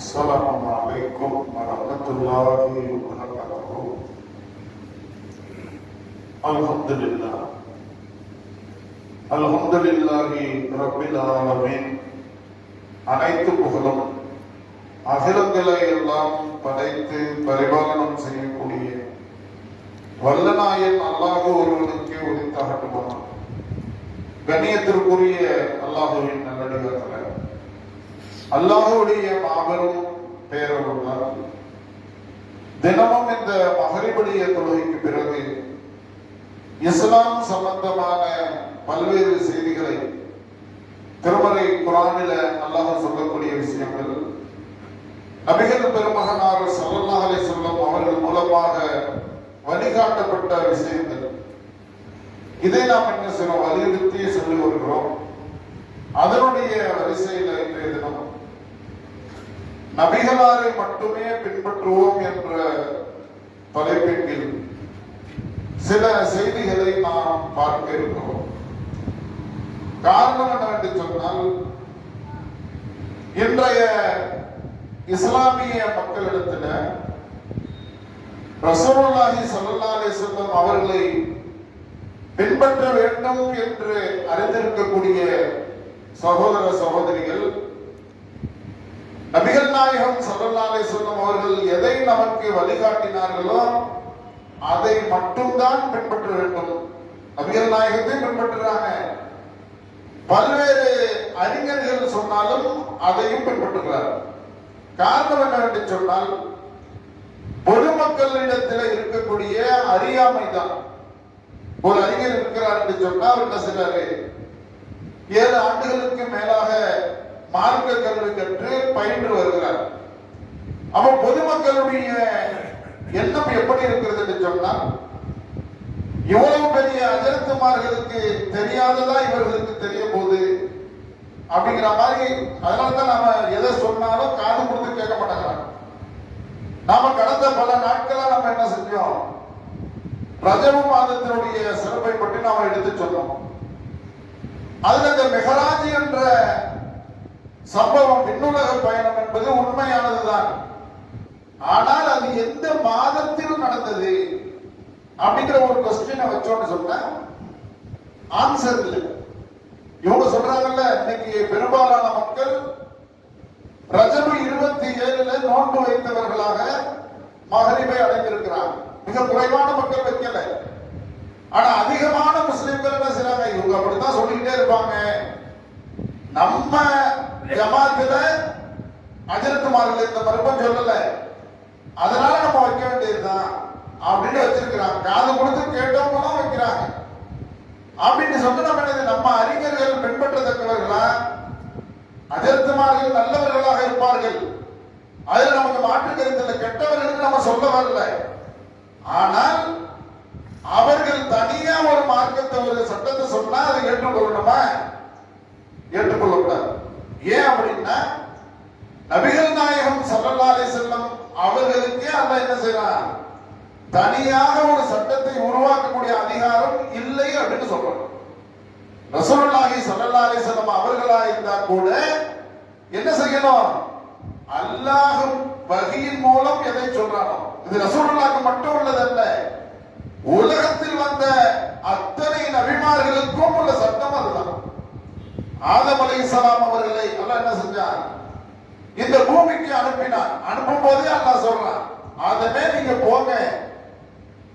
السلام عليكم ورحمة الله وبركاته الحمد لله الحمد لله رب العالمين அனைத்து புகழும் அகிலங்களை எல்லாம் படைத்து பரிபாலனம் செய்யக்கூடிய வல்லநாயன் அல்லாஹ் ஒருவனுக்கு உரித்தாகட்டுமா கண்ணியத்திற்குரிய அல்லாஹுவின் நல்லடியார்களே அல்லாஹுடைய மாபெரும் பேரருளால் தினமும் இந்த மகரிபடிய தொழுகைக்கு பிறகு இஸ்லாம் சம்பந்தமான பல்வேறு செய்திகளை திருமறை குரானில அல்லாஹ் சொல்லக்கூடிய விஷயங்கள் நபிகள் பெருமகனார் சல்லல்லாஹு சொல்லும் அவர்கள் மூலமாக வழிகாட்டப்பட்ட விஷயங்கள். இதை நாம் என்ன செய்யறோம்? வலியுறுத்தி சொல்லி வருகிறோம். அதனுடைய வரிசையில் இன்றைய தினம் நபிகளாரை மட்டுமே பின்பற்றுவோம் என்ற தலைப்பின் கீழ் சில செய்திகளை நாம் பார்க்க இருக்கிறோம் காரணம் என்னவென்று சொன்னால் இன்றைய இஸ்லாமிய மக்களிடத்துல ரசூலுல்லாஹி ஸல்லல்லாஹு அலைஹி வஸல்லம் அவர்களை பின்பற்ற வேண்டும் என்று அறிந்திருக்கக்கூடிய சகோதர சகோதரிகள் நபிகள் நாயகம் ஸல்லல்லாஹு சொல்லும் அவர்கள் எதை நமக்கு வழிகாட்டினார்களோ அதை மட்டும்தான் பின்பற்ற வேண்டும். நபிகள் நாயகத்தை பின்பற்றுறாங்க. பல்வேறு அறிஞர்கள் சொன்னாலும் அதையும் பின்பற்றுகிறார் காரணம் என்னவென்று சொன்னால் பொதுமக்களிடத்தில் இருக்கக்கூடிய அறியாமை தான். ஒரு அறிஞர் இருக்கிறார் என்று சொன்னால் அவர் என்ன செய்றாரு? ஏழு ஆண்டுகளுக்கு மேலாக மார்க்க கல்வி கற்று பயின்று வருகிறார். அப்ப பொதுமக்களுடைய எண்ணம் எப்படி இருக்கிறது என்று சொன்னால் இவ்வளவு பெரிய அஜரத்துமார்களுக்கு தெரியாததா இவர்களுக்கு தெரிய போகுது அப்படிங்கிற மாதிரி அதனாலதான் நாம எதை சொன்னாலும் காது கொடுத்து கேட்க மாட்டேங்கிறாங்க. நாம கடந்த பல நாட்களா நம்ம என்ன செஞ்சோம்? ரஜப மாதத்தினுடைய சிறப்பை பற்றி நாம எடுத்து சொன்னோம். அதுல இந்த மெஹராஜ் என்ற சம்பவம் விண்ணுலக பயணம் என்பது உண்மையானதுதான். ஆனால் அது எந்த மாதத்தில் நடந்தது அப்படிங்கிற ஒரு கொஸ்டினை வச்சோன்னு சொன்ன ஆன்சர் இல்லை. இவங்க சொல்றாங்கல்ல இன்னைக்கு பெரும்பாலான மக்கள் ரஜபு இருபத்தி ஏழுல நோன்பு வைத்தவர்களாக மகரிபை அடைந்திருக்கிறாங்க. மிக குறைவான மக்கள் வைக்கல. ஆனா அதிகமான முஸ்லிம்கள் என்ன செய்றாங்க? இவங்க அப்படித்தான் சொல்லிக்கிட்டே இருப்பாங்க. நம்ம ஜமாத்துல அஜரத்துமார்கள் இந்த பருப்பம் சொல்லல. அதனால நம்ம வைக்க வேண்டியதுதான் அப்படின்னு வச்சிருக்கிறாங்க. காது கொடுத்து கேட்டவங்களும் வைக்கிறாங்க. அப்படின்னு சொன்னா நம்ம என்னது? நம்ம அறிஞர்கள் பின்பற்றத்தக்கவர்களா அஜர்த்துமார்கள் நல்லவர்களாக இருப்பார்கள். அதில் நமக்கு மாற்று கருத்தில் கெட்டவர்கள் நம்ம சொல்ல வரல. ஆனால் அவர்கள் தனியா ஒரு மார்க்கத்தை ஒரு சட்டத்தை சொன்னா அதை ஏற்றுக்கொள்ளணுமா? ஏற்று ஏன் அப்படின்னா நபிகள் நாயகம் ஸல்லல்லாஹு அலைஹி வஸல்லம் அவர்களுக்கே அல்லாஹ் என்ன செய்யறான் தனியாக ஒரு சட்டத்தை உருவாக்கக்கூடிய அதிகாரம் இல்லை அப்படின்னு சொல்றோம். ரசூலுல்லாஹி ஸல்லல்லாஹு அலைஹி வஸல்லம் அவர்களா இருந்தா கூட என்ன செய்யணும்? அல்லாஹ் வகையின் மூலம் எதை சொல்றானோ? இது ரசூலுல்லாஹ்க்கு மட்டும் உள்ளதல்ல. உலகத்தில் வந்த அத்தனை நபிமார்களுக்கும் உள்ள சட்டம் அதுதான். ஆதம் அலைஹிஸ்ஸலாம் அவர்களை அல்லாஹ் என்ன செஞ்சான்? இந்த பூமிக்கு அனுப்பினான். அனுப்பும் போதே அல்லாஹ் சொல்றான் ஆதமே நீங்க போங்க.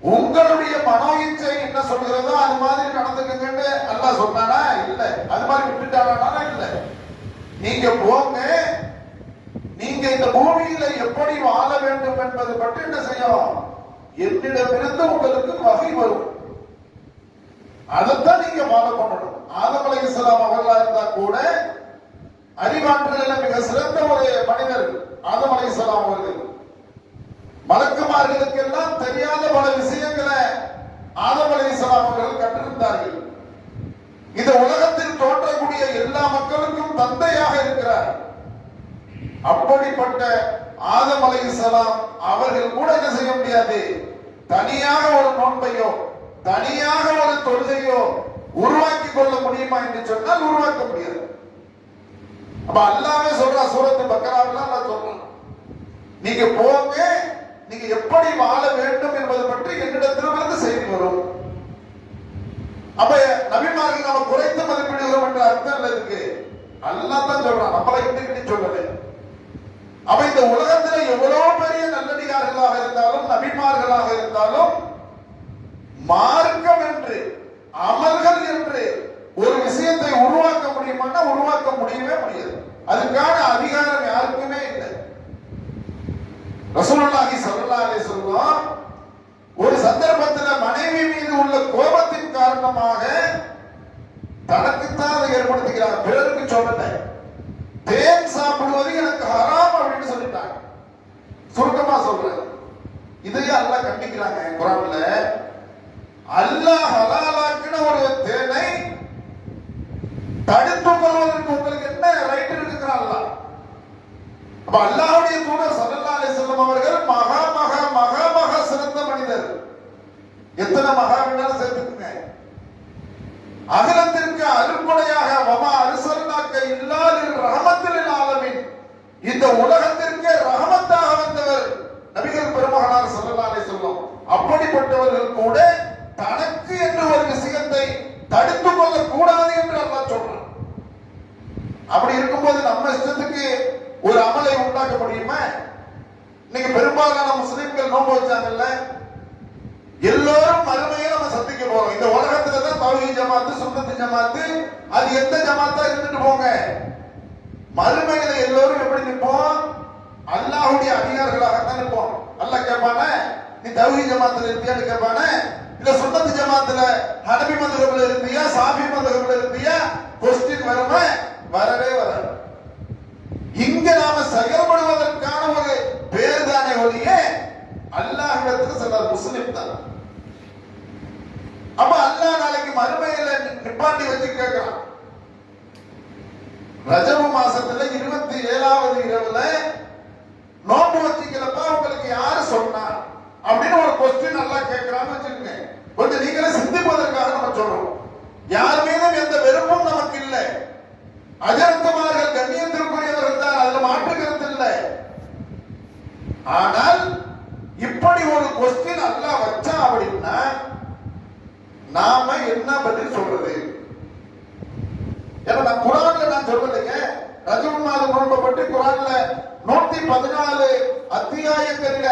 உங்களுடைய மனோ இச்சை என்ன சொல்கிறதோ அது மாதிரி நடந்துக்குங்கன்னு நல்லா சொன்னானா? இல்ல. அது மாதிரி விட்டுட்டானா இல்ல. நீங்க போங்க. நீங்க இந்த பூமியில எப்படி வாழ வேண்டும் என்பது பற்றி என்ன செய்யும் என்னிடமிருந்து உங்களுக்கு வகை வரும். அதைத்தான் நீங்க ஃபாலோ பண்ணணும். ஆதம் இஸ்லாம் அவர்களா இருந்தா கூட அறிவாற்றலில் மிக சிறந்த ஒரு மனிதர் ஆதம் இஸ்லாம் அவர்கள். மலக்குமார்களுக்கெல்லாம் தெரியாத பல விஷயங்களை ஆதம் அலைஹிஸ்ஸலாம் அவர்கள் கற்றிருந்தார்கள். இந்த உலகத்தில் தோன்றக்கூடிய எல்லா மக்களுக்கும் தந்தையாக இருக்கிறார். அப்படிப்பட்ட ஆதம் அலைஹிஸ்ஸலாம் அவர்கள் கூட என்ன செய்ய முடியாது? தனியாக ஒரு நோன்பையோ தனியாக ஒரு தொழுகையோ உருவாக்கி கொள்ள முடியுமா என்று சொன்னால் உருவாக்க முடியாது. அப்ப அல்லாமே சொல்றா சூரத்து பக்கராவெல்லாம் நான் சொல்லணும். நீங்க போங்க நீங்க எப்படி வாழ வேண்டும் என்பது பற்றி என்னிடத்திலிருந்து செய்தி வரும். அப்ப நபிமார்கள் நம்ம குறைந்த மதிப்பிடுகிறோம் என்ற அர்த்தம் இல்லை இருக்கு அல்லாஹ் தான் சொல்றான். நம்மளை இட்டுக்கிட்டு சொல்லலை அப்ப இந்த உலகத்துல எவ்வளவு பெரிய நல்லடியார்களாக இருந்தாலும் நபிமார்களாக இருந்தாலும் மார்க்கம் என்று அமல்கள் என்று ஒரு விஷயத்தை உருவாக்க முடியுமானா உருவாக்க முடியவே முடியாது. அதுக்கான அதிகாரம் யாருக்குமே ரசூலுல்லாஹி சல்லல்லாஹு அலைஹி வஸல்லம் ஒரு சந்தர்ப்பத்தில் மனைவி மீது உள்ள கோபத்தின் காரணமாக தனக்குத்தான் அதை ஏற்படுத்துகிறார் பிறருக்கு சொல்லல. தேன் சாப்பிடுவது எனக்கு ஹராம் அப்படின்னு சொல்லிட்டாங்க. சுருக்கமா சொல்றேன். இதையும் அல்லாஹ் கண்டிக்கிறாங்க குரான்ல. அல்லாஹ் ஹலாலாக்கின ஒரு தேனை தடுத்து கொள்வதற்கு உங்களுக்கு என்ன ரைட் அப்ப அல்லாஹுடைய தூதர் ஸல்லல்லாஹு அலைஹி வஸல்லம் அவர்கள் மகா மகா மகா மகா சிறந்த மனிதர். எத்தனை மகா வேணாலும் சேர்த்துக்குங்க. அகலத்திற்கு அருள்படையாக வமா அரிசல்னாக்க இல்லாத ரகமத்தில் ஆலமின். இந்த உலகத்திற்கே ரகம் வந்தவர் நபிகள் பெருமகனார் ஸல்லல்லாஹு அலைஹி வஸல்லம் அப்படிப்பட்டவர்கள் கூட தனக்கு என்று ஒரு விஷயத்தை தடுத்து கொள்ள கூடாது என்று அல்லாஹ் சொல்றான் அப்படி இருக்கும்போது நம்ம இஷ்டத்துக்கு ஒரு அமலை உண்டாக்க முடியுமா இன்னைக்கு பெரும்பாலான முஸ்லிம்கள் நோன்பு வச்சாங்கல்ல எல்லோரும் மறுமையை நம்ம சந்திக்க போறோம் இந்த உலகத்துல தான் தௌஹீத் ஜமாத்து சுன்னத்து ஜமாத்து அது எந்த ஜமாத்தா இருந்துட்டு போங்க மறுமையில எல்லோரும் எப்படி நிற்போம் அல்லாஹுடைய அதிகாரிகளாகத்தான் இருப்போம். அல்லாஹ் கேட்பானே நீ தௌஹீத் ஜமாத்துல இருப்பியான்னு கேட்பானே இல்ல சுண்ணத்து ஜமாத்துல ஹனபி மதுரபுல இருப்பியா? சாபி மதுரபுல இருப்பியா? கொஸ்டின் வருமா வரவே வராது. இங்க நாம செயல்படுவதற்கான ஒரு பேர் தானே ஒழிய அல்லாஹிடத்துக்கு சொன்னார் முஸ்லிம் தான். அப்ப அல்லாஹ் நாளைக்கு மறுமையில நிப்பாட்டி வச்சு கேட்கிறான் ரஜப மாசத்துல இருபத்தி ஏழாவது இரவு நோன்பு வச்சுக்கிறப்ப உங்களுக்கு யாரு சொன்னா அப்படின்னு ஒரு கொஸ்டின் நல்லா கேட்கிறான்னு கொஞ்சம் நீங்களே சிந்திப்பதற்காக நம்ம சொல்றோம். யார் மீதும் எந்த வெறுப்பும் நமக்கு இல்லை அஜரத்தமார்கள் கண்ணியத்திற்குரியவர்கள் தான் அதுல மாற்று கருத்து இல்லை. ஆனால் இப்படி ஒரு கொஸ்டின் அல்லாஹ் வச்சா அப்படின்னா நாம என்ன பதில் சொல்றது? ஏன்னா நான் குரான்ல நான் சொல்லலைங்க. ரஜப குடும்பப்பட்டு குரான்ல நூத்தி பதினாலு அத்தியாயங்கள்ல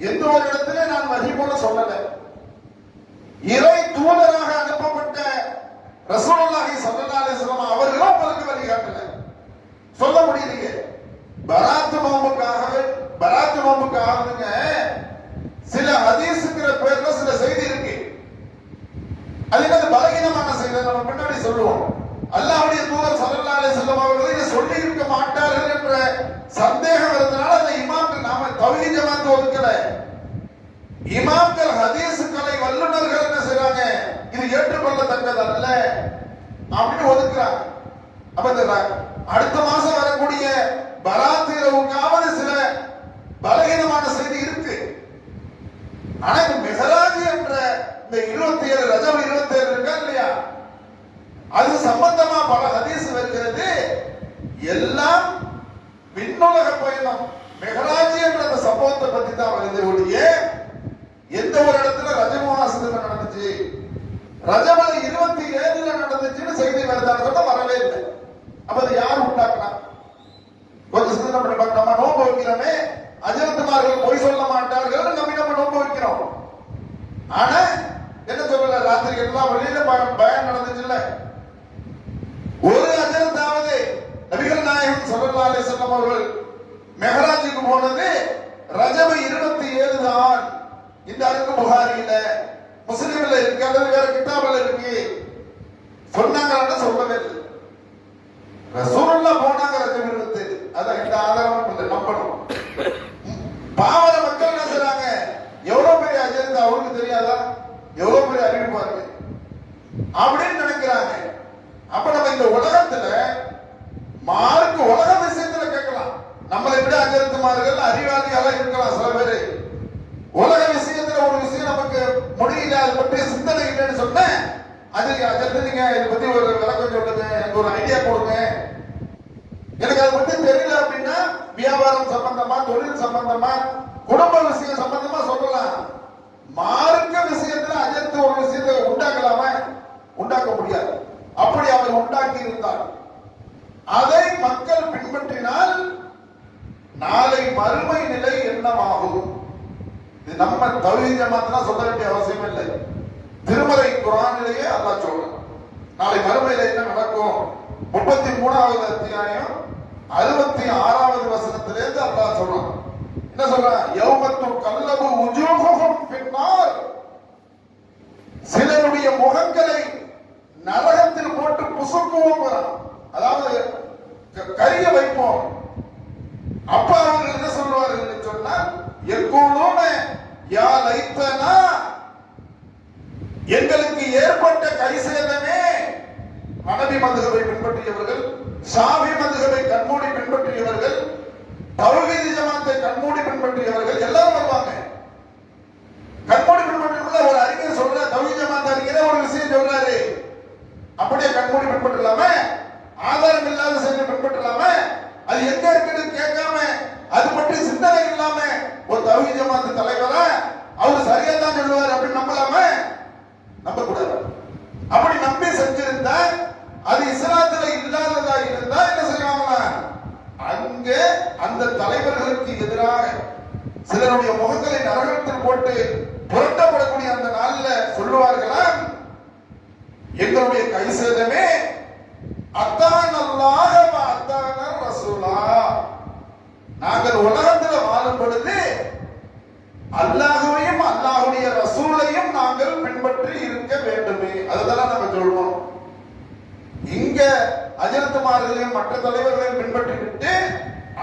எந்த ஒரு இடத்துல நான் வகை போல சொல்லல. இறை தூதராக அனுப்பப்பட்ட ரசோல்லாஹி ஸல்லல்லாஹு அலைஹி வஸல்லம் அவர்களும் உங்களுக்கு வழிகாட்டல சொல்ல முடியலையே பராத்து நோம்புக்காக பராத்து நோம்புக்காக சில ஹதீஸுங்கிற பேர்ல சில செய்தி இருக்கு. அது என்னது? பலகீனமான செய்தி. நம்ம பின்னாடி சொல்லுவோம். அல்லாவுடைய தூதர் ஸல்லல்லாஹு அலைஹி வஸல்லம் அவர்கள் இதை சொல்லி இருக்க மாட்டார்கள் என்ற சந்தேகம் இருந்தனால அந்த இமாம்கள் நாம தௌஹீத் ஜமாத் ஒதுக்கல இமாம்கள் ஹதீஸுக்களை வல்லுநர்கள் என்ன செய்றாங்க? இது ஏற்றுக்கொள்ளத்தக்கதல்ல அப்படின்னு ஒதுக்குறாங்க. அப்ப இந்த அடுத்த மாசம் வரக்கூடிய பராத் இரவுக்காவது சில பலகீனமான செய்தி இருக்கு. ஆனா இந்த மெஹராஜ் என்ற இந்த இருபத்தி ஏழு ரஜம் இருபத்தி ஏழு இருக்கா இல்லையா? அது சம்பந்தமா பல ஹதீஸ் வருகிறது. எல்லாம் விண்ணுலக பயணம். மெகராஜி என்ற அந்த சம்பவத்தை பத்தி தான் வருது ஒழிய எந்த ஒரு இடத்துல ரஜம நடந்துச்சு? ரஜமல இருபத்தி ஏழுல நடந்துச்சுன்னு செய்தி வருதான்னு சொன்னா வரவே இல்லை. அப்ப அது யார் உண்டாக்குனா? கொஞ்சம் சிந்தனை பண்ணி பார்க்க நம்ம நோன்பு வைக்கிறோமே அஜரத்துமார்கள் பொய் சொல்ல மாட்டார்கள் நம்பி நம்ம நோன்பு வைக்கிறோம். ஆனா என்ன சொல்லல? ராத்திரி எல்லாம் வெளியில ப- பயம் நடந்துச்சுல்ல. ஒரு அஜரத்தாவது நபிகள் நாயகம் ஸல்லல்லாஹு அலைஹி அவர்கள் மெஹராஜுக்கு போனது ரஜப இருபத்தி ஏழு தான் இந்த அருக்கு புகாரியில முஸ்லீம்ல இருக்கு அல்லது வேற கிதாபில் இருக்கு. சொன்னாங்க சொல்லவே இல்லை ரசூலுல்லா போனாங்க ரஜப அதை இந்த ஆதாரம் கொஞ்சம் நம்பணும். பாவர மக்கள் என்ன செய்றாங்க? எவ்வளவு பெரிய அஜெண்டா அவருக்கு தெரியாதா? எவ்வளவு பெரிய அறிவிப்பா இருக்கு அப்படின்னு நினைக்கிறாங்க. அப்ப நம்ம இந்த உலகத்துல மார்க் உலக விஷயத்துல கேட்கலாம். நம்மளை விட அஜரத்துமார்கள் அறிவாளிகளா இருக்கலாம் சில பேரு. உலக விஷயம் நமக்கு முடியல அதை பற்றிய சிந்தனை இல்லைன்னு சொன்னேன் அது அஜர்த்து நீங்க இதை பத்தி ஒரு விளக்கம் சொல்லுங்க எனக்கு ஒரு ஐடியா கொடுங்க. எனக்கு அது மட்டும் தெரியல அப்படின்னா வியாபாரம் சம்பந்தமா தொழில் சம்பந்தமா குடும்ப விஷயம் சம்பந்தமா சொல்லலாம். மார்க்க விஷயத்துல அஜத்து ஒரு விஷயத்தை உண்டாக்கலாமா? உண்டாக்க முடியாது. அப்படி அவர் உண்டாக்கி இருந்தார். அதை மக்கள் பின்பற்றினால் நாளை மறுமை நிலை என்னவாகும்? இது நம்ம தவிர ஜமாத்தான் சொல்ல வேண்டிய அவசியம் இல்லை. திருமலை குரானிலேயே அல்லா சொல்றான். நாளை மறுமையில என்ன நடக்கும்? முப்பத்தி மூணாவது அத்தியாயம் அறுபத்தி ஆறாவது வசனத்திலேருந்து அல்லா சொல்றான். என்ன சொல்றான்? யௌமத்து கல்லபு உஜோகம் பின்னால் சிலருடைய முகங்களை நரகத்தில் போட்டு புசுக்குவோம் அதாவது கரிய வைப்போம். அப்ப அவர்கள் என்ன சொல்லுவார்கள் என்று சொன்னால் எக்கூலூன யா லைத்தனா எங்களுக்கு ஏற்பட்ட கை சேதமே மனைவி மதுகவை பின்பற்றியவர்கள் சாவி மதுகவை கண்மூடி பின்பற்றியவர்கள் தௌஹீது ஜமாத்தை கண்மூடி பின்பற்றியவர்கள் எல்லாரும் வருவாங்க. கண்மூடி பின்பற்றியவர்கள் ஒரு அறிஞர் சொல்ற தௌஹீத் ஜமாத் அறிஞரே ஒரு விஷயம் சொல்றாரு. அப்படியே கண்மூடி பின்பற்றலாமே ஆதாரம் இல்லாத செஞ்சு பின்பற்றலாமே அது எங்க இருக்குன்னு கேட்காம அது மட்டும் சிந்தனை இல்லாம ஒரு தௌஹீத் ஜமாத் தலைவரா அவர் சரியா தான் சொல்லுவார் அப்படின்னு நம்பலாமே நம்ப கூடாது அப்படி நம்பி செஞ்சிருந்தா அது இஸ்லாத்துல இல்லாததா இருந்தா என்ன செய்வாங்களா அங்க அந்த தலைவர்களுக்கு எதிராக சிலருடைய முகங்களை நரகத்தில் போட்டு புரட்டப்படக்கூடிய அந்த நாள்ல சொல்லுவார்களாம் எங்களுடைய கை சேதமே அத்தான் அத்தான ரசூலா. நாங்கள் உலகத்தில் வாழும் பொழுது அல்லாஹுவையும் அல்லாஹுடைய ரசூலையும் நாங்கள் பின்பற்றி இருக்க வேண்டுமே. அதுதான் நம்ம சொல்றோம். இங்க அஜரத்துமார்களையும் மற்ற தலைவர்களையும் பின்பற்றிவிட்டு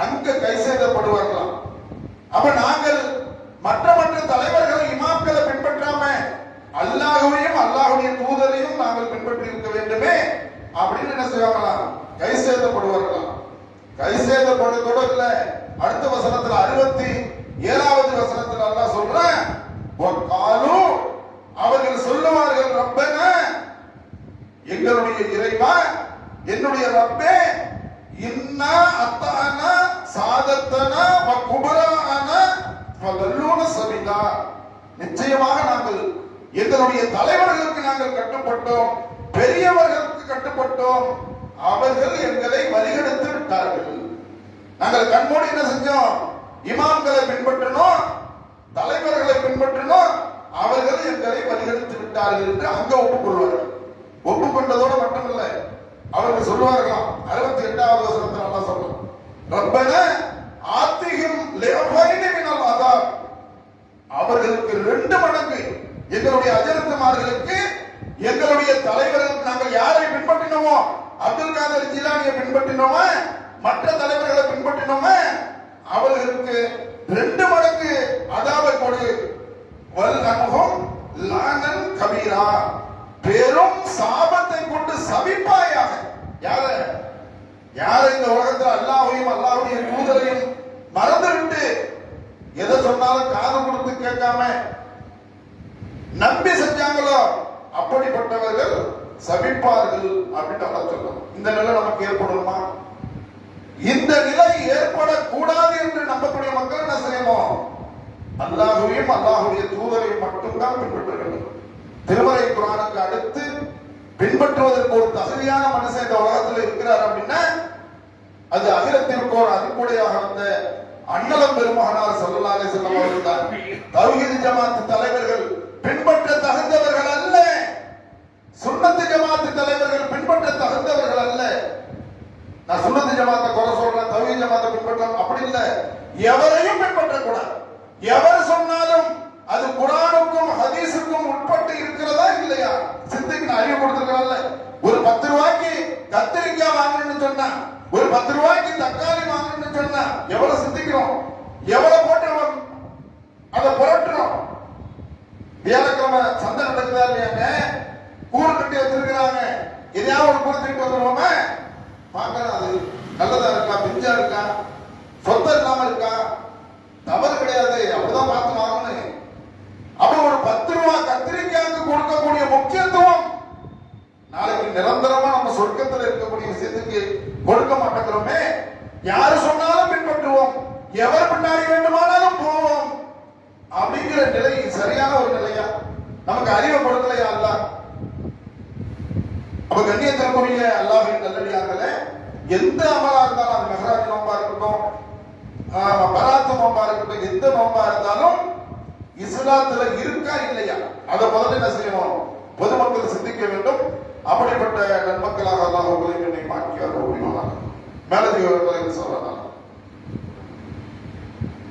அங்க கை செய்தப்படுவார்களாம் அப்ப நாங்கள் மற்ற மற்ற தலைவர்களை இமாம்களை பின்பற்றாம அல்லாஹுவையும் அல்லாஹுடைய தூதரையும் நாங்கள் பின்பற்றி இருக்க வேண்டுமே அப்படின்னு என்ன செய்வாங்களாம் கை சேதப்படுவார்களாம் கை சேதப்படுறதோட இல்ல அடுத்த வசனத்துல அறுபத்தி ஏழாவது வசனத்துல அல்லாஹ் சொல்றேன் அவர்கள் சொல்லுவார்கள் ரப்பன எங்களுடைய இறைவா என்னுடைய ரப்பே இன்னா அத்தானா சாதத்தனா வ குபரானா சபிதா. நிச்சயமாக நாங்கள் எங்களுடைய தலைவர்களுக்கு நாங்கள் கட்டுப்பட்டோம் பெரியவர்களுக்கு கட்டுப்பட்டோம். அவர்கள் எங்களை வழிகெடுத்து விட்டார்கள். நாங்கள் கண்மூடி என்ன செஞ்சோம்? இமாம்களை பின்பற்றினோம் தலைவர்களை பின்பற்றினோம். அவர்கள் எங்களை வழிகெடுத்து விட்டார்கள் என்று அங்க ஒப்புக்கொள்வார்கள். ஒப்புக்கொண்டதோடு மட்டுமல்ல அவர்கள் சொல்வார்களாம் அறுபத்தி எட்டாவது வசனத்தில் நல்லா சொல்லும் ரப்பன ஆத்திகம் லேபைனி மினல் அவர்களுக்கு ரெண்டு மடங்கு எங்களுடைய அஜரத்துமார்களுக்கு எங்களுடைய தலைவர்களுக்கு நாங்கள் யாரை பின்பற்றினோமோ அப்துல் காதர் ஜிலானியை பின்பற்றினோமோ மற்ற தலைவர்களை பின்பற்றினோமோ அவர்களுக்கு ரெண்டு மடங்கு அதாவது கொடு வல் அனுகம் லானன் கபீரா. பெரும் சாபத்தை கொண்டு சபிப்பாயாக. யார? யார இந்த உலகத்தில்? அல்லாஹையும் அல்லாஹுடைய தூதரையும் மறந்துவிட்டு எதை சொன்னாலும் காது கொடுத்து கேட்காம நம்பி செஞ்சாங்களோ? அப்படிப்பட்டவர்கள் சபிப்பார்கள் அப்படின்னு அல்லாஹ் சொல்றோம். இந்த நிலை நமக்கு ஏற்படுமா? இந்த நிலை ஏற்படக்கூடாது என்று நம்பக்கூடிய மக்கள் என்ன செய்யணும்? அல்லாஹுவையும் அல்லாஹுடைய தூதரையும் மட்டும்தான் பின்பற்றுகிறது. திருமலை குரானுக்கு அடுத்து பின்பற்றுவதற்கு ஒரு தகுதியான மனுஷன் இந்த உலகத்தில் இருக்கிறார் அப்படின்னா அது அகிலத்திற்கு ஒரு அன்புடையாக வந்த அண்ணலம் பெருமகனார் சல்லல்லாஹு அலைஹி வஸல்லம் அவர்கள் தான். தௌஹீத் ஜமாத்து நம்ம சந்தை நடக்குதா இல்லையாங்க? கூறு கட்டி வச்சிருக்கிறாங்க. எதையாவது ஒரு கூறு திருப்பி வந்துடுவோமே பார்க்கலாம் அது நல்லதா இருக்கா? பெஞ்சா இருக்கா? சொத்தம் இல்லாம இருக்கா? தவறு கிடையாது. அப்படிதான் பார்த்து வாங்கணும். அப்படி ஒரு பத்து ரூபா கத்திரிக்காய்க்கு கொடுக்கக்கூடிய முக்கியத்துவம் நாளைக்கு நிரந்தரமா நம்ம சொர்க்கத்தில் இருக்கக்கூடிய விஷயத்துக்கு கொடுக்க மாட்டேங்கிறோமே. யாரு சொன்னாலும் பின்பற்றுவோம். எவர் பின்னாடி வேண்டுமானாலும் போவோம். அப்படிங்கிற நிலை சரியான ஒரு நிலை நமக்கு அறிவுப்படுத்தலையா அல்ல? அப்ப கண்ணியத்திற்குரிய அல்லாஹின் நல்லடியார்களே எந்த அமலா இருந்தாலும் அது மெஹராஜ் நோம்பா இருக்கட்டும் ஆஹ், நோம்பா இருக்கட்டும் எந்த நோம்பா இருந்தாலும் இஸ்லாத்துல இருக்கா இல்லையா? அதை முதல்ல என்ன செய்யணும்? பொதுமக்கள் சிந்திக்க வேண்டும். அப்படிப்பட்ட நன்மக்களாக அல்லாஹ் உங்களை என்னை மேலதிகாரிகளை அருள்